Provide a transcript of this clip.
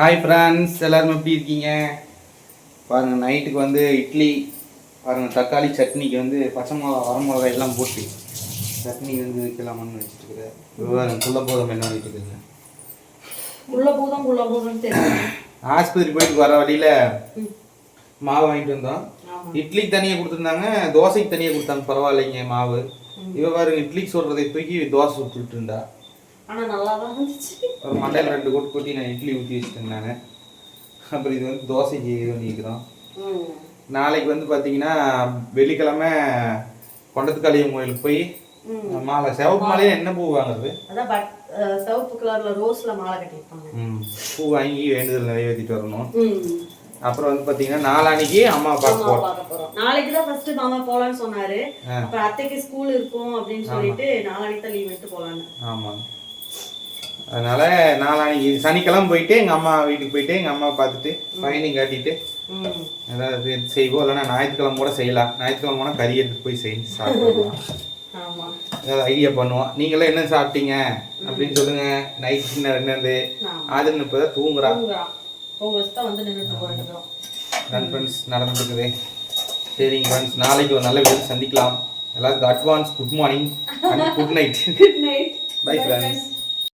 Hi friends எல்லாரும் எப்படி இருக்கீங்க? பாருங்க நைட்டுக்கு வந்து இட்லி பாருங்க தக்காளி சட்னிக்கு வந்து பச்சை மிளகா வர மிளகா எல்லாம் போட்டு சட்னி வந்து வைக்கலாமான்னு வச்சுட்டு இருக்கிறேன். விவகாரம் குள்ள போதும் என்ன பண்ணிட்டு இருக்குங்க உள்ள பூதம் உள்ள பூதம் ஆஸ்பத்திரி போயிட்டு வர வழியில மாவு வாங்கிட்டு வந்தோம். இட்லிக்கு தனியாக கொடுத்துருந்தாங்க தோசைக்கு தனியாக கொடுத்தாங்க பரவாயில்லைங்க மாவு. இவ பாருங்க இட்லிக்கு சொல்றதை தூக்கி தோசை சுட்டுட்டு இருந்தா. ஆனா நல்லா தான் இருந்துச்சு. ஒரு மண்டையில் ரெண்டு கொட்டு கொட்டி நான் இட்லி ஊற்றி வச்சுட்டேன் நான். அப்புறம் இது வந்து தோசைக்கு இது பண்ணிக்கிறோம். நாளைக்கு வந்து பார்த்தீங்கன்னா வெள்ளிக்கிழமை கொண்டத்துக்காளியம் கோயிலுக்கு போய். மாலை சிவப்பு மாலையில என்ன பூ வாங்குறது? அதான் சிவப்பு கலர்ல ரோஸ்ல மாலை கட்டியிருப்பாங்க. ம், பூ வாங்கி வேண்டுதல் நிறைவேற்றிட்டு வரணும். அப்புறம் வந்து பார்த்தீங்கன்னா நாளானிக்கு அம்மா பார்க்க போறோம். நாளைக்கு தான் ஃபர்ஸ்ட் மாமா போலான்னு சொன்னாரு. அப்புறம் அத்தைக்கு ஸ்கூல் இருக்கும் அப்படின்னு சொல்லிட்டு நாளைக்கு தான் லீவ் எடுத்து போலான்னு. ஆமாங்க அதனால நாளானிக்கு சனிக்கிழமை போயிட்டு எங்கள் அம்மா வீட்டுக்கு போயிட்டு எங்கள் அம்மா பார்த்துட்டு பயணம் காட்டிட்டு. ஏதாவது செய்வோம். இல்லைன்னா ஞாயிற்றுக்கிழமை கூட செய்யலாம். ஞாயிற்றுக்கிழமை போனால் கறி எடுத்துட்டு போய் செஞ்சு சாப்பிடலாம். ஏதாவது ஐடியா பண்ணுவோம். நீங்களே என்ன சாப்பிட்டீங்க? அப்படின்னு சொல்லுங்க. நைட் டின்னர் என்னது. ஆதிரன் இப்போ தான் தூங்குறான் ஃப்ரெண்ட்ஸ் நடந்துருக்குது. சரிங்க ஃப்ரெண்ட்ஸ் நாளைக்கு ஒரு நல்ல வீடு சந்திக்கலாம். எல்லாருக்கும் advance good morning and good night good night bye friends